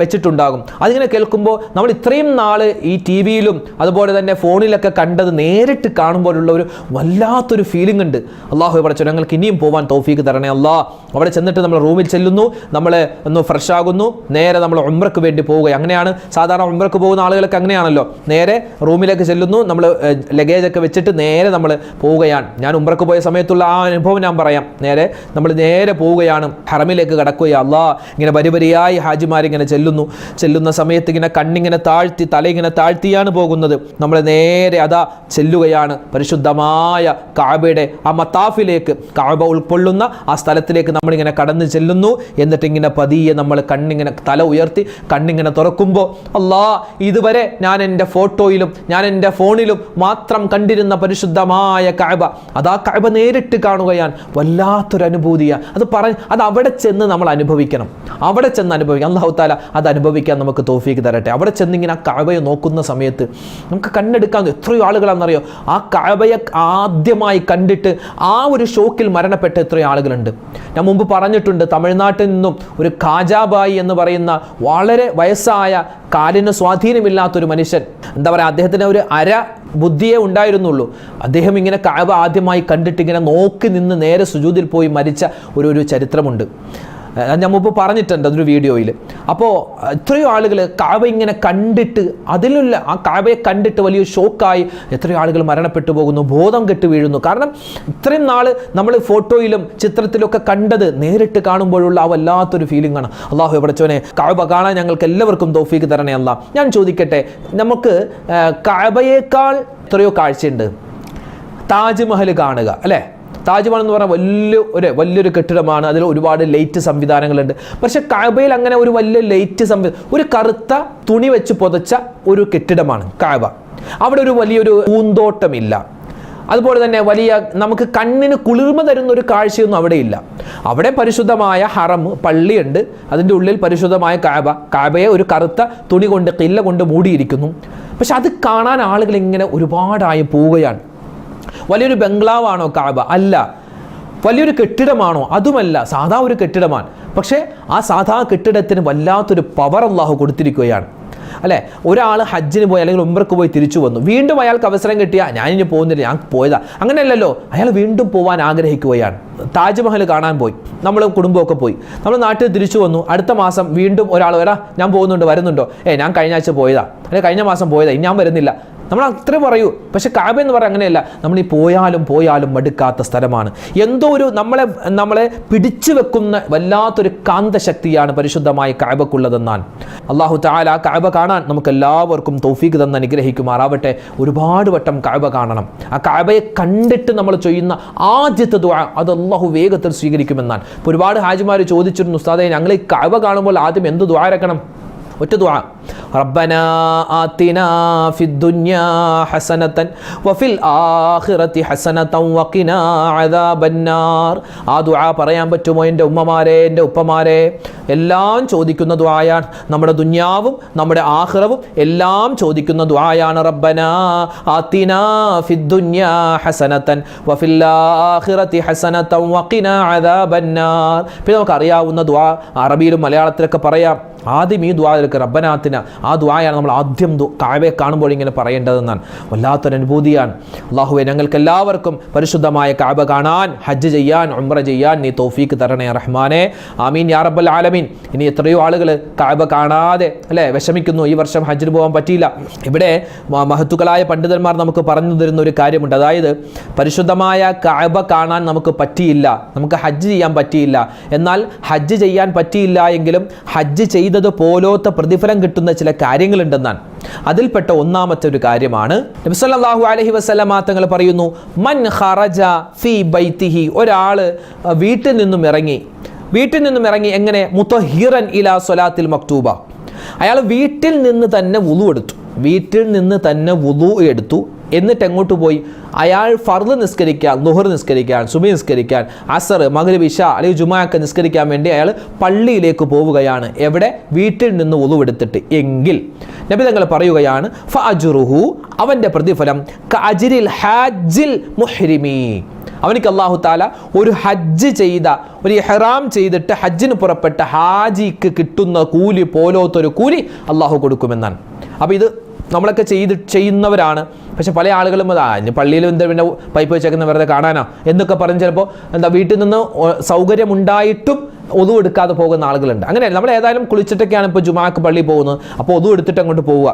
A: വെച്ചിട്ടുണ്ടാകും. അതിങ്ങനെ കേൾക്കുമ്പോൾ നമ്മൾ ഇത്രയും നാൾ ഈ ടി വിയിലും അതുപോലെ തന്നെ ഫോണിലൊക്കെ കണ്ടത് നേരിട്ട് കാണുമ്പോഴുള്ള ഒരു വല്ലാത്തൊരു ഫീലിംഗ് ഉണ്ട്. അള്ളാഹു ഇവിടെ ഞങ്ങൾക്ക് ഇനിയും പോകാൻ തോഫീക്ക് തരണേ അല്ലാ അവിടെ ചെന്നിട്ട് നമ്മൾ റൂമിൽ ചെല്ലുന്നു നമ്മൾ ഒന്ന് ഫ്രഷ് ആകുന്നു നേരെ നമ്മൾ ഉംറക്ക് വേണ്ടി പോവുക അങ്ങനെയാണ് സാധാരണ ഉംറക്ക് പോകുന്ന ആളുകൾക്ക് അങ്ങനെയാണല്ലോ. നേരെ റൂമിലേക്ക് ചെല്ലുന്നു. നമ്മൾ ലഗേജ് ഒക്കെ വെച്ചിട്ട് നേരെ നമ്മൾ പോവുകയാണ്. ഞാൻ ഉംറക്ക് പോയ സമയത്തുള്ള ആ അനുഭവം ഞാൻ പറയാം. നേരെ നമ്മൾ നേരെ പോവുകയാണ്. ഹറമിലേക്ക് കടക്കുകയാണ്. അല്ലാ ഇങ്ങനെ വരിവരിയായി ഹാജിമാരിങ്ങനെ ചെല്ലുന്നു. ചെല്ലുന്ന സമയത്ത് ഇങ്ങനെ കണ്ണിങ്ങനെ താഴ്ത്തി തല ഇങ്ങനെ താഴ്ത്തിയാണ് പോകുന്നത്. നമ്മൾ നേരെ അതാ ചെല്ലുകയാണ്. പരിശുദ്ധമായ കാബയുടെ ആ മത്താഫിലേക്ക് കാബ ഉൾക്കൊള്ളുന്ന ആ സ്ഥലത്തിലേക്ക് നമ്മളിങ്ങനെ കടന്നു ചെല്ലുന്നു. എന്നിട്ട് ഇങ്ങനെ പതിയെ നമ്മൾ കണ്ണിങ്ങനെ തല ഉയർത്തി കണ്ണിങ്ങനെ തുറക്കുമ്പോൾ അല്ലാ ഇത് ഇതുവരെ ഞാൻ എന്റെ ഫോട്ടോയിലും ഞാൻ എന്റെ ഫോണിലും മാത്രം കണ്ടിരുന്ന പരിശുദ്ധമായ കഅബ. അതാ കഅബ നേരിട്ട് കാണുകയാണ് വല്ലാത്തൊരു അനുഭൂതിയാണ്. അത് പറ അത് അവിടെ ചെന്ന് നമ്മൾ അനുഭവിക്കണം. അവിടെ ചെന്ന് അനുഭവിക്കാം അള്ളാഹുത്താല അത് അനുഭവിക്കാൻ നമുക്ക് തോഫീക്ക് തരട്ടെ. അവിടെ ചെന്നിങ്ങനെ ആ കഅബയെ നോക്കുന്ന സമയത്ത് നമുക്ക് കണ്ണെടുക്കാൻ എത്രയോ ആളുകളാണെന്നറിയോ? ആ കഅബയെ ആദ്യമായി കണ്ടിട്ട് ആ ഒരു ഷോക്കിൽ മരണപ്പെട്ട എത്രയോ ആളുകളുണ്ട്. ഞാൻ മുമ്പ് പറഞ്ഞിട്ടുണ്ട് തമിഴ്നാട്ടിൽ നിന്നും ഒരു കാജാബായി എന്ന് പറയുന്ന വളരെ വയസ്സായ കാലിന് സ്വാധീനമില്ലാത്തൊരു മനുഷ്യൻ. എന്താ പറയുക അദ്ദേഹത്തിന് ഒരു അര ബുദ്ധിയേ ഉണ്ടായിരുന്നുള്ളൂ. അദ്ദേഹം ഇങ്ങനെ കാബ ആദ്യമായി കണ്ടിട്ട് ഇങ്ങനെ നോക്കി നിന്ന് നേരെ സുജൂതിൽ പോയി മരിച്ച ഒരു ഒരു ചരിത്രമുണ്ട്. അത് ഞാൻ മുമ്പ് പറഞ്ഞിട്ടുണ്ട് അതൊരു വീഡിയോയിൽ അപ്പോൾ എത്രയോ ആളുകൾ കാവ ഇങ്ങനെ കണ്ടിട്ട് അതിലുള്ള ആ കാവയെ കണ്ടിട്ട് വലിയ ഷോക്കായി എത്രയോ ആളുകൾ മരണപ്പെട്ടു പോകുന്നു ബോധം കെട്ട് വീഴുന്നു. കാരണം ഇത്രയും നാൾ നമ്മൾ ഫോട്ടോയിലും ചിത്രത്തിലൊക്കെ കണ്ടത് നേരിട്ട് കാണുമ്പോഴുള്ള ആ വല്ലാത്തൊരു ഫീലിംഗ് ആണ്. അള്ളാഹു എവിടെച്ചോനെ കാവ കാണാൻ ഞങ്ങൾക്ക് എല്ലാവർക്കും തോഫീക്ക് തരണേ അല്ല. ഞാൻ ചോദിക്കട്ടെ നമുക്ക് കാവയേക്കാൾ എത്രയോ കാഴ്ചയുണ്ട്? താജ്മഹൽ കാണുക അല്ലേ? താജ്മഹൽ എന്ന് പറഞ്ഞാൽ വലിയ ഒരു വലിയൊരു കെട്ടിടമാണ്. അതിൽ ഒരുപാട് ലൈറ്റ് സംവിധാനങ്ങളുണ്ട്. പക്ഷെ കാബയിൽ അങ്ങനെ ഒരു വലിയ ലൈറ്റ് സംവിധാനം ഒരു കറുത്ത തുണി വെച്ച് പുതച്ച ഒരു കെട്ടിടമാണ് കാബ. അവിടെ ഒരു വലിയൊരു പൂന്തോട്ടമില്ല. അതുപോലെ തന്നെ വലിയ നമുക്ക് കണ്ണിന് കുളിർമ തരുന്ന ഒരു കാഴ്ചയൊന്നും അവിടെയില്ല അവിടെ പരിശുദ്ധമായ ഹറം പള്ളിയുണ്ട്. അതിന്റെ ഉള്ളിൽ പരിശുദ്ധമായ കാബ. കാബയെ ഒരു കറുത്ത തുണി കൊണ്ട് കില്ല കൊണ്ട് മൂടിയിരിക്കുന്നു. പക്ഷെ അത് കാണാൻ ആളുകൾ ഇങ്ങനെ ഒരുപാടായി പോവുകയാണ്. വലിയൊരു ബംഗ്ലാവാണോ കാബ? അല്ല. വലിയൊരു കെട്ടിടമാണോ? അതുമല്ല. സാധാ ഒരു കെട്ടിടമാണ്. പക്ഷേ ആ സാധാ കെട്ടിടത്തിന് വല്ലാത്തൊരു പവർ അള്ളാഹു കൊടുത്തിരിക്കുകയാണ്. അല്ലേ? ഒരാൾ ഹജ്ജിന് പോയി അല്ലെങ്കിൽ ഉംറക്ക് പോയി തിരിച്ചു വന്നു. വീണ്ടും അയാൾക്ക് അവസരം കിട്ടിയ ഞാൻ ഇനി പോകുന്നില്ല ഞാൻ പോയതാ. അങ്ങനെയല്ലല്ലോ. അയാൾ വീണ്ടും പോകാൻ ആഗ്രഹിക്കുകയാണ്. താജ്മഹൽ കാണാൻ പോയി. നമ്മൾ കുടുംബമൊക്കെ പോയി. നമ്മൾ നാട്ടിൽ തിരിച്ചു വന്നു. അടുത്ത മാസം വീണ്ടും ഒരാൾ വരാ ഞാൻ പോകുന്നുണ്ട് വരുന്നുണ്ടോ? ഏ ഞാൻ കഴിഞ്ഞ ആഴ്ച പോയതാ. അല്ലെങ്കിൽ കഴിഞ്ഞ മാസം പോയതാ. ഇനി ഞാൻ വരുന്നില്ല. നമ്മൾ അത്രേ പറയൂ. പക്ഷെ കാബ എന്ന് പറയാൻ അങ്ങനെയല്ല. നമ്മൾ ഈ പോയാലും പോയാലും മടുക്കാത്ത സ്ഥലമാണ്. എന്തോ ഒരു നമ്മളെ നമ്മളെ പിടിച്ചു വെക്കുന്ന വല്ലാത്തൊരു കാന്തശക്തിയാണ് പരിശുദ്ധമായ കാബക്കുള്ളതെന്നാണ്. അള്ളാഹു താല ആ കാബ കാണാൻ നമുക്ക് എല്ലാവർക്കും തൗഫീക്ക് തന്ന് അനുഗ്രഹിക്കുമാറാവട്ടെ. ഒരുപാട് വട്ടം കാബ കാണണം. ആ കാബയെ കണ്ടിട്ട് നമ്മൾ ചെയ്യുന്ന ആദ്യത്തെ ദുആ അത് അള്ളാഹു വേഗത്തിൽ സ്വീകരിക്കുമെന്നാണ്. ഇപ്പോൾ ഒരുപാട് ഹാജിമാർ ചോദിച്ചിരുന്നു ഉസ്താദെ ഞങ്ങൾ ഈ കാബ കാണുമ്പോൾ ആദ്യം എന്ത് ദ്വാരക്കണം ഒറ്റ ദുആ. റബ്ബനാ ആതിനാ ഫിദ് ദുനിയാ ഹസനതൻ വഫിൽ ആഖിറതി ഹസനതൻ വഖിനാ അദാബന്നാർ. ആ ദുആ പറയാൻ പറ്റുമോ എന്റെ ഉമ്മമാരെ എന്റെ ഉപ്പമാരെ? എല്ലാം ചോദിക്കുന്ന ദുആയാണ്. നമ്മുടെ ദുനിയാവും നമ്മുടെ ആഖിറവും എല്ലാം ചോദിക്കുന്ന ദുആയാണ്. റബ്ബനാ ആതിനാ ഫിദ് ദുനിയാ ഹസനതൻ വഫിൽ ആഖിറതി ഹസനതൻ വഖിനാ അദാബന്നാർ. പിന്നെ നമുക്ക് അറിയാവുന്ന ദുആ അറബിയിലും മലയാളത്തിലൊക്കെ പറയാം. ആദ്യം ഈ ദ്വാരക്ക് റബ്ബനാത്തിന് ആ ദ്വായാണ് നമ്മൾ ആദ്യം കാവയെ കാണുമ്പോൾ ഇങ്ങനെ പറയേണ്ടതെന്നാണ്. വല്ലാത്തൊരു അനുഭൂതിയാണ്. അള്ളാഹുവെ ഞങ്ങൾക്ക് എല്ലാവർക്കും പരിശുദ്ധമായ കാബ കാണാൻ ഹജ്ജ് ചെയ്യാൻ ഉംറ ചെയ്യാൻ നീ തോഫീക്ക് തരണേ റഹ്മാനെ. ആമീൻ യാ റബ്ബൽ ആലമീൻ. ഇനി എത്രയോ ആളുകൾ കാബ കാണാതെ അല്ലേ വിഷമിക്കുന്നു. ഈ വർഷം ഹജ്ജിന് പോകാൻ പറ്റിയില്ല. ഇവിടെ മഹത്തുക്കളായ പണ്ഡിതന്മാർ നമുക്ക് പറഞ്ഞു തരുന്ന ഒരു കാര്യമുണ്ട്. അതായത് പരിശുദ്ധമായ കാബ കാണാൻ നമുക്ക് പറ്റിയില്ല. നമുക്ക് ഹജ്ജ് ചെയ്യാൻ പറ്റിയില്ല. എന്നാൽ ഹജ്ജ് ചെയ്യാൻ പറ്റിയില്ല എങ്കിലും ഹജ്ജ് ചെയ്തത് പോലോത്ത പ്രതിഫലം കിട്ടുന്ന ചില കാര്യങ്ങളുണ്ടെന്നാണ്. അതിൽപ്പെട്ട ഒന്നാമത്തെ ഒരു കാര്യമാണ് നബിസല്ലാഹു അലഹി വസല്ലമ തങ്ങൾ പറയുന്നു മൻ ഹറജ ഫി ബൈത്തിഹി. ഒരാൾ വീട്ടിൽ നിന്നും ഇറങ്ങി. വീട്ടിൽ നിന്നും ഇറങ്ങി എങ്ങനെ? മുത്തഹിറൻ ഇല സൊലാത്തിൽ മക്തൂബ. അയാൾ വീട്ടിൽ നിന്ന് തന്നെ വുളു എടുത്തു. വീട്ടിൽ നിന്ന് തന്നെ വുളു എടുത്തു. എന്നിട്ട് എങ്ങോട്ട് പോയി? അയാൾ ഫർദ് നിസ്കരിക്കാൻ ലുഹർ നിസ്കരിക്കാൻ സുബി നിസ്കരിക്കാൻ അസർ മഗ്രിബ് ഇഷ അല്ലെങ്കിൽ ജുമാക്ക് നിസ്കരിക്കാൻ വേണ്ടി അയാൾ പള്ളിയിലേക്ക് പോവുകയാണ്. എവിടെ? വീട്ടിൽ നിന്ന് ഉളുവെടുത്തിട്ട് എങ്കിൽ നബി തങ്ങൾ പറയുകയാണ് ഫഅജുറുഹു അവന്റെ പ്രതിഫലം കഅജിരിൽ ഹാജിൽ മുഹ്രിമി അവനിക്ക് അള്ളാഹു താല ഒരു ഹജ്ജ് ചെയ്ത ഒരു ഇഹ്റാം ചെയ്തിട്ട് ഹജ്ജിന് പുറപ്പെട്ട ഹാജിക്ക് കിട്ടുന്ന കൂലി പോലോത്തൊരു കൂലി അള്ളാഹു കൊടുക്കുമെന്നാണ്. അപ്പോൾ ഇത് നമ്മളൊക്കെ ചെയ്ത് ചെയ്യുന്നവരാണ്. പക്ഷെ പല ആളുകളും ആ ഇനി പള്ളിയിൽ എന്താ പിന്നെ പൈപ്പ് വെച്ചേക്കുന്ന വെറുതെ കാണാനോ? എന്നൊക്കെ പറഞ്ഞ് ചിലപ്പോൾ എന്താ വീട്ടിൽ നിന്ന് സൗകര്യമുണ്ടായിട്ടും ഒതുവെടുക്കാതെ പോകുന്ന ആളുകളുണ്ട്. അങ്ങനെയല്ല നമ്മൾ ഏതായാലും കുളിച്ചിട്ടൊക്കെയാണ് ഇപ്പോൾ ജുമാക്ക് പള്ളി പോകുന്നത്. അപ്പോൾ ഒതു എടുത്തിട്ട് അങ്ങോട്ട് പോവുക.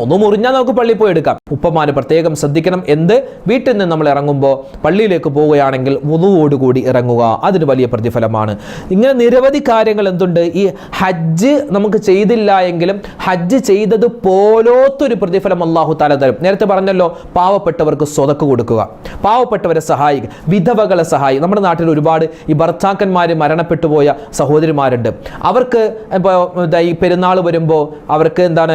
A: ഒന്ന് മുറിഞ്ഞാൽ നമുക്ക് പള്ളിയിൽ പോയി എടുക്കാം. ഉപ്പമാര് പ്രത്യേകം ശ്രദ്ധിക്കണം എന്ത്? വീട്ടിൽ നിന്ന് നമ്മൾ ഇറങ്ങുമ്പോൾ പള്ളിയിലേക്ക് പോവുകയാണെങ്കിൽ മുതുവോടുകൂടി ഇറങ്ങുക. അതിന് വലിയ പ്രതിഫലമാണ്. ഇങ്ങനെ നിരവധി കാര്യങ്ങൾ എന്തുണ്ട്? ഈ ഹജ്ജ് നമുക്ക് ചെയ്തില്ല എങ്കിലും ഹജ്ജ് ചെയ്തത് പോലോത്തൊരു പ്രതിഫലം അള്ളാഹു താല തരും. നേരത്തെ പറഞ്ഞല്ലോ പാവപ്പെട്ടവർക്ക് സ്വതക്ക് കൊടുക്കുക. പാവപ്പെട്ടവരെ സഹായിക്കുക. വിധവകളെ സഹായി. നമ്മുടെ നാട്ടിൽ ഒരുപാട് ഈ ഭർത്താക്കന്മാർ മരണപ്പെട്ടു പോയ സഹോദരിമാരുണ്ട്. അവർക്ക് ഇപ്പോൾ ഈ പെരുന്നാൾ വരുമ്പോൾ അവർക്ക് എന്താണ്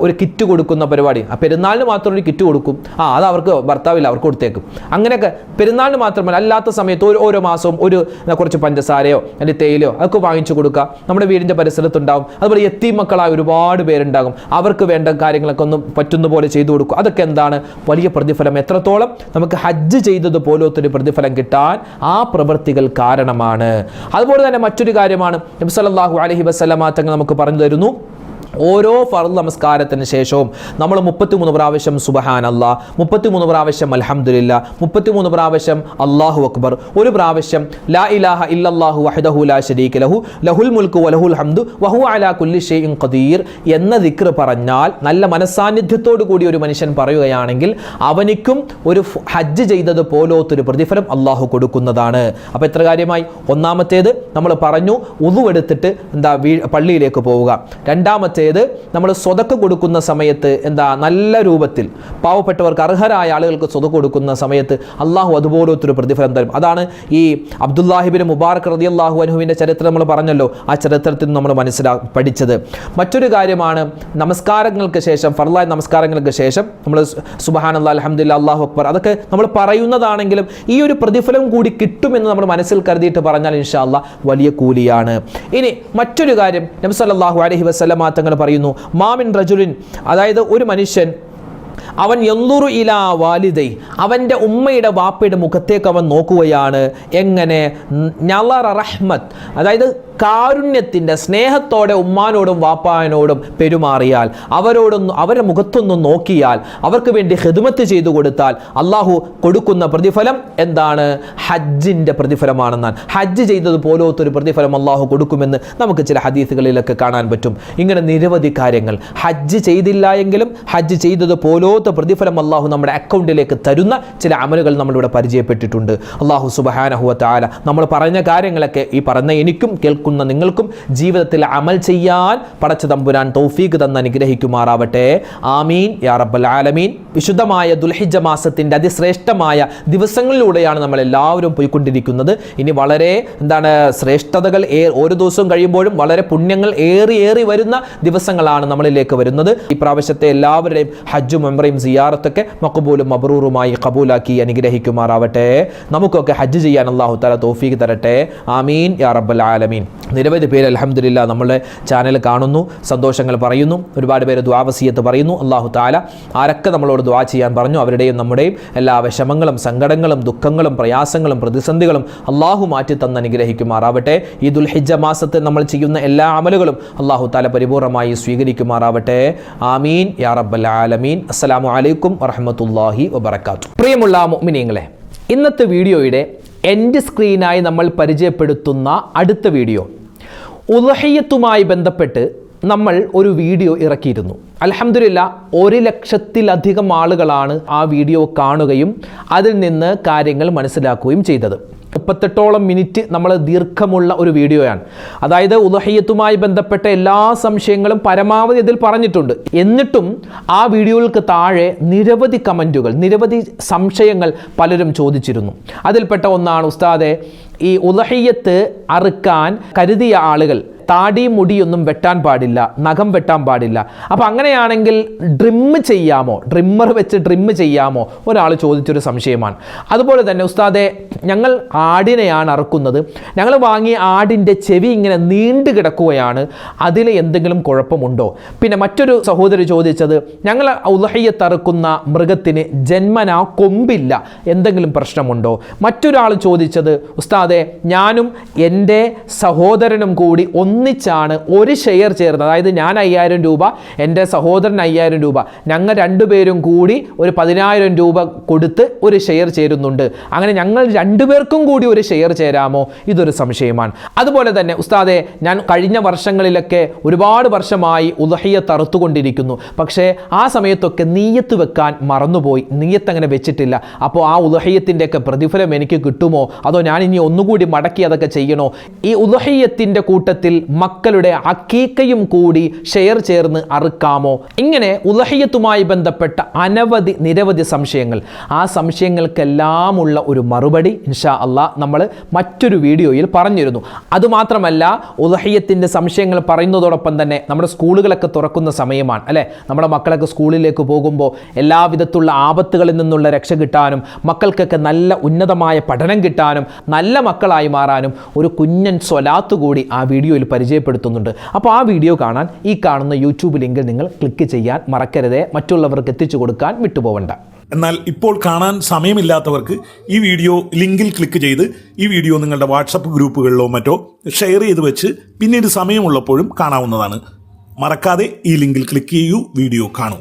A: ഒരു കിറ്റ് കൊടുക്കുന്ന പരിപാടി. ആ പെരുന്നാളിന് മാത്രം ഒരു കിറ്റ് കൊടുക്കും. ആ അത് അവർക്ക് ഭർത്താവില്ല അവർക്ക് കൊടുത്തേക്കും. അങ്ങനെയൊക്കെ പെരുന്നാളിന് മാത്രമല്ല അല്ലാത്ത സമയത്ത് ഒരു ഓരോ മാസവും ഒരു കുറച്ച് പഞ്ചസാരയോ അല്ലെങ്കിൽ തേയിലയോ അതൊക്കെ വാങ്ങിച്ചു കൊടുക്കുക. നമ്മുടെ വീടിന്റെ പരിസരത്തുണ്ടാവും. അതുപോലെ എത്തി മക്കളായ ഒരുപാട് പേരുണ്ടാകും. അവർക്ക് വേണ്ട കാര്യങ്ങളൊക്കെ ഒന്നും പറ്റുന്ന പോലെ ചെയ്തു കൊടുക്കും. അതൊക്കെ എന്താണ്? വലിയ പ്രതിഫലം. എത്രത്തോളം? നമുക്ക് ഹജ്ജ് ചെയ്തത് പോലത്തൊരു പ്രതിഫലം കിട്ടാൻ ആ പ്രവൃത്തികൾ കാരണമാണ്. അതുപോലെ തന്നെ മറ്റൊരു കാര്യമാണ്. നബി അലഹി വസല്ലമ തങ്ങൾ നമുക്ക് പറഞ്ഞു തരുന്നു. ഓരോ ഫറു നമസ്കാരത്തിന് ശേഷവും നമ്മൾ മുപ്പത്തിമൂന്ന് പ്രാവശ്യം സുബഹാൻ അല്ലാ മുപ്പത്തിമൂന്ന് പ്രാവശ്യം അലഹമുല്ല മുപ്പത്തിമൂന്ന് പ്രാവശ്യം അള്ളാഹു അക്ബർ ഒരു പ്രാവശ്യം ലാ ഇലാഹ ഇല്ലാഹു വഹദഹു ലാ ഷരീഖ് ലഹു ലഹുൽ മുൽക്കു വലഹുൽ ഹംദു വഹു അലാ കുല്ലി ഷൈഇൻ ഖദീർ എന്ന ദിക്ർ പറഞ്ഞാൽ നല്ല മനസ്സാന്നിധ്യത്തോടു കൂടി ഒരു മനുഷ്യൻ പറയുകയാണെങ്കിൽ അവനിക്കും ഒരു ഹജ്ജ് ചെയ്തത് പോലോത്തൊരു പ്രതിഫലം അള്ളാഹു കൊടുക്കുന്നതാണ്. അപ്പോൾ എത്ര കാര്യമായി? ഒന്നാമത്തേത് നമ്മൾ പറഞ്ഞു ഉതുവെടുത്തിട്ട് എന്താ പള്ളിയിലേക്ക് പോവുക. രണ്ടാമത്തേത് നമ്മൾ സ്വതക്ക് കൊടുക്കുന്ന സമയത്ത് എന്താ നല്ല രൂപത്തിൽ പാവപ്പെട്ടവർക്ക് അർഹരായ ആളുകൾക്ക് സ്വതക്ക് കൊടുക്കുന്ന സമയത്ത് അള്ളാഹു അതുപോലത്തൊരു പ്രതിഫലം തരും. അതാണ് ഈ അബ്ദുല്ലാഹിബിൻ മുബാറക് റതി അള്ളാഹു അനുഹുവിന്റെ ചരിത്രം നമ്മൾ പറഞ്ഞല്ലോ. ആ ചരിത്രത്തിൽ നമ്മൾ മനസ്സിലാ പഠിച്ചത്. മറ്റൊരു കാര്യമാണ് നമസ്കാരങ്ങൾക്ക് ശേഷം ഫർലായ നമസ്കാരങ്ങൾക്ക് ശേഷം നമ്മൾ സുബഹാൻ അല്ലാ അലഹമ്മദില്ല അള്ളാഹു അക്ബർ അതൊക്കെ നമ്മൾ പറയുന്നതാണെങ്കിലും ഈ ഒരു പ്രതിഫലം കൂടി കിട്ടുമെന്ന് നമ്മൾ മനസ്സിൽ കരുതിയിട്ട് പറഞ്ഞാൽ ഇൻഷാ അല്ലാ വലിയ കൂലിയാണ്. ഇനി മറ്റൊരു കാര്യം നബി അലഹി വസല്ലമ തങ്ങൾ പറയുന്നു. മാമിൻ റജുലിൻ അതായത് ഒരു മനുഷ്യൻ അവൻ എന്തുറു ഇലാ വാലിദൈ. അവന്റെ ഉമ്മയുടെ വാപ്പയുടെ മുഖത്തേക്ക് അവൻ നോക്കുകയാണ്. എങ്ങനെ? ഞളറ റഹ്മത്ത്. അതായത് കാരുണ്യത്തിന്റെ സ്നേഹത്തോടെ ഉമ്മാനോടും വാപ്പാനോടും പെരുമാറിയാൽ അവരോടൊന്ന് അവരുടെ മുഖത്തൊന്ന് നോക്കിയാൽ അവർക്ക് വേണ്ടി ഹെതുമത്ത് ചെയ്തു കൊടുത്താൽ അള്ളാഹു കൊടുക്കുന്ന പ്രതിഫലം എന്താണ്? ഹജ്ജിന്റെ പ്രതിഫലമാണെന്നാണ്. ഹജ്ജ് ചെയ്തത് പോലത്തൊരു പ്രതിഫലം അള്ളാഹു കൊടുക്കുമെന്ന് നമുക്ക് ചില ഹദീസുകളിലൊക്കെ കാണാൻ പറ്റും. ഇങ്ങനെ നിരവധി കാര്യങ്ങൾ. ഹജ്ജ് ചെയ്തില്ല എങ്കിലും ഹജ്ജ് ചെയ്തത് പോലോത്ത പ്രതിഫലം അള്ളാഹു നമ്മുടെ അക്കൗണ്ടിലേക്ക് തരുന്ന ചില അമലുകൾ നമ്മളിവിടെ പരിചയപ്പെട്ടിട്ടുണ്ട്. അള്ളാഹു സുബഹാനഹുവ താല നമ്മൾ പറഞ്ഞ കാര്യങ്ങളൊക്കെ ഈ പറഞ്ഞ എനിക്കും കേൾക്കുന്ന നിങ്ങൾക്കും ജീവിതത്തിൽ അമൽ ചെയ്യാൻ പടച്ച തമ്പുരാൻ തൗഫീഖ് തന്ന് അനുഗ്രഹിക്കുമാറാവട്ടെ. ആമീൻ. യാ റബ്ബൽ ആലമീൻ. വിശുദ്ധമായ ദുൽഹിജ മാസത്തിന്റെ അതിശ്രേഷ്ഠമായ ദിവസങ്ങളിലൂടെയാണ് നമ്മൾ എല്ലാവരും പോയിക്കൊണ്ടിരിക്കുന്നത്. ഇനി വളരെ എന്താണ് ശ്രേഷ്ഠതകൾ ഓരോ ദിവസവും കഴിയുമ്പോഴും വളരെ പുണ്യങ്ങൾ ഏറി ഏറി വരുന്ന ദിവസങ്ങളാണ് നമ്മളിലേക്ക് വരുന്നത്. ഈ പ്രാവശ്യത്തെ എല്ലാവരുടെയും ഹജ്ജും മെമ്പറയും സിയാറത്തൊക്കെ മക്കബൂലും മബറൂറുമായി കബൂലാക്കി അനുഗ്രഹിക്കുമാറാവട്ടെ. നമുക്കൊക്കെ ഹജ്ജ് ചെയ്യാൻ അള്ളാഹു തല തോഫീക്ക് തരട്ടെ. ആമീൻ. യാ റബ്ബൽ ആലമീൻ. നിരവധി പേര് അലഹമില്ല നമ്മളുടെ ചാനൽ കാണുന്നു സന്തോഷങ്ങൾ പറയുന്നു ഒരുപാട് പേര് ദ്വാവസീയത്ത് പറയുന്നു. അള്ളാഹു താല ആരൊക്കെ നമ്മളോട് ദ്വാ ചെയ്യാൻ പറഞ്ഞു അവരുടെയും നമ്മുടെയും എല്ലാ വിഷമങ്ങളും സങ്കടങ്ങളും ദുഃഖങ്ങളും പ്രയാസങ്ങളും പ്രതിസന്ധികളും അള്ളാഹു മാറ്റി തന്ന് അനുഗ്രഹിക്കുമാറാവട്ടെ. ഈ ദുൽഹിജ മാസത്തിൽ നമ്മൾ ചെയ്യുന്ന എല്ലാ അമലുകളും അള്ളാഹു താല പരിപൂർണമായി സ്വീകരിക്കുമാറാവട്ടെ. ആമീൻ. യാ റബ്ബൽ ആലമീൻ. അസ്സലാമു അലൈക്കും വറഹമത്തല്ലാഹി വബർക്കാത്തു പ്രിയമുള്ള മുഅ്മിനീങ്ങളെ ഇന്നത്തെ വീഡിയോയുടെ എൻഡ് സ്ക്രീനായി നമ്മൾ പരിചയപ്പെടുത്തുന്ന അടുത്ത വീഡിയോ. ഉദഹയ്യത്തുമായി ബന്ധപ്പെട്ട് നമ്മൾ ഒരു വീഡിയോ ഇറക്കിയിരുന്നു. അലഹമില്ല ഒരു ലക്ഷത്തിലധികം ആളുകളാണ് ആ വീഡിയോ കാണുകയും അതിൽ നിന്ന് കാര്യങ്ങൾ മനസ്സിലാക്കുകയും ചെയ്തത്. മുപ്പത്തെട്ടോളം മിനിറ്റ് നമ്മൾ ദീർഘമുള്ള ഒരു വീഡിയോയാണ്. അതായത് ഉദഹയ്യത്തുമായി ബന്ധപ്പെട്ട എല്ലാ സംശയങ്ങളും പരമാവധി ഇതിൽ പറഞ്ഞിട്ടുണ്ട്. എന്നിട്ടും ആ വീഡിയോകൾക്ക് താഴെ നിരവധി കമന്റുകൾ നിരവധി സംശയങ്ങൾ പലരും ചോദിച്ചിരുന്നു. അതിൽപ്പെട്ട ഒന്നാണ് ഉസ്താദെ ഈ ഉദഹയ്യത്ത് അറുക്കാൻ കരുതിയ ആളുകൾ താടി മുടിയൊന്നും വെട്ടാൻ പാടില്ല നഖം വെട്ടാൻ പാടില്ല. അപ്പോൾ അങ്ങനെയാണെങ്കിൽ ഡ്രിമ്മ് ചെയ്യാമോ? ഡ്രിമ്മർ വെച്ച് ഡ്രിമ്മ് ചെയ്യാമോ? ഒരാൾ ചോദിച്ചൊരു സംശയമാണ്. അതുപോലെ തന്നെ ഉസ്താദെ ഞങ്ങൾ ആടിനെയാണ് അറുക്കുന്നത്. ഞങ്ങൾ വാങ്ങിയ ആടിന്റെ ചെവി ഇങ്ങനെ നീണ്ടു കിടക്കുകയാണ്. അതിൽ എന്തെങ്കിലും കുഴപ്പമുണ്ടോ? പിന്നെ മറ്റൊരു സഹോദരി ചോദിച്ചത് ഞങ്ങൾ ഉലഹയ്യത്തറുക്കുന്ന മൃഗത്തിന് ജന്മനാ കൊമ്പില്ല. എന്തെങ്കിലും പ്രശ്നമുണ്ടോ? മറ്റൊരാൾ ചോദിച്ചത് ഉസ്താദെ ഞാനും എന്റെ സഹോദരനും കൂടി ഒന്ന് ഒന്നിച്ചാണ് ഒരു ഷെയർ ചേർന്ന് അതായത് ഞാൻ അയ്യായിരം രൂപ എന്റെ സഹോദരൻ അയ്യായിരം രൂപ. ഞങ്ങൾ രണ്ടുപേരും കൂടി ഒരു പതിനായിരം രൂപ കൊടുത്ത് ഒരു ഷെയർ ചേരുന്നുണ്ട്. അങ്ങനെ ഞങ്ങൾ രണ്ടുപേർക്കും കൂടി ഒരു ഷെയർ ചേരാമോ? ഇതൊരു സംശയമാണ്. അതുപോലെ തന്നെ ഉസ്താദെ ഞാൻ കഴിഞ്ഞ വർഷങ്ങളിലൊക്കെ ഒരുപാട് വർഷമായി ഉദഹയ്യ തറുത്തുകൊണ്ടിരിക്കുന്നു. പക്ഷേ ആ സമയത്തൊക്കെ നീയത്ത് വെക്കാൻ മറന്നുപോയി. നീയത്ത് അങ്ങനെ വെച്ചിട്ടില്ല. അപ്പോൾ ആ ഉദഹയ്യത്തിന്റെയൊക്കെ പ്രതിഫലം എനിക്ക് കിട്ടുമോ? അതോ ഞാൻ ഇനി ഒന്നുകൂടി മടക്കി അതൊക്കെ ചെയ്യണോ? ഈ ഉദഹയ്യത്തിന്റെ കൂട്ടത്തിൽ മക്കളുടെ അക്കീക്കയും കൂടി ഷെയർ ചേർന്ന് അറുക്കാമോ? ഇങ്ങനെ ഉലഹയ്യത്തുമായി ബന്ധപ്പെട്ട അനവധി നിരവധി സംശയങ്ങൾ. ആ സംശയങ്ങൾക്കെല്ലാമുള്ള ഒരു മറുപടി ഇൻഷാ അള്ളാ നമ്മൾ മറ്റൊരു വീഡിയോയിൽ പറഞ്ഞിരുന്നു. അതുമാത്രമല്ല ഉലഹയ്യത്തിന്റെ സംശയങ്ങൾ പറയുന്നതോടൊപ്പം തന്നെ നമ്മുടെ സ്കൂളുകളൊക്കെ തുറക്കുന്ന സമയമാണ് അല്ലേ? നമ്മുടെ മക്കളൊക്കെ സ്കൂളിലേക്ക് പോകുമ്പോൾ എല്ലാവിധത്തുള്ള ആപത്തുകളിൽ നിന്നുള്ള രക്ഷ കിട്ടാനും മക്കൾക്കൊക്കെ നല്ല ഉന്നതമായ പഠനം കിട്ടാനും നല്ല മക്കളായി മാറാനും ഒരു കുഞ്ഞൻ സ്വലാത്ത് കൂടി ആ വീഡിയോയിൽ പരിചയപ്പെടുത്തുന്നുണ്ട്. അപ്പോൾ ആ വീഡിയോ കാണാൻ ഈ കാണുന്ന യൂട്യൂബ് ലിങ്കിൽ നിങ്ങൾ ക്ലിക്ക് ചെയ്യാൻ മറക്കരുതേ. മറ്റുള്ളവർക്ക് എത്തിച്ചു കൊടുക്കാൻ വിട്ടുപോകണ്ട
B: എന്നാൽ ഇപ്പോൾ കാണാൻ സമയമില്ലാത്തവർക്ക് ഈ വീഡിയോ ലിങ്കിൽ ക്ലിക്ക് ചെയ്ത് ഈ വീഡിയോ നിങ്ങളുടെ വാട്സപ്പ് ഗ്രൂപ്പുകളിലോ മറ്റോ ഷെയർ ചെയ്ത് വെച്ച് പിന്നീട് സമയമുള്ളപ്പോഴും കാണാവുന്നതാണ്. മറക്കാതെ ഈ ലിങ്കിൽ ക്ലിക്ക് ചെയ്യൂ വീഡിയോ കാണൂ.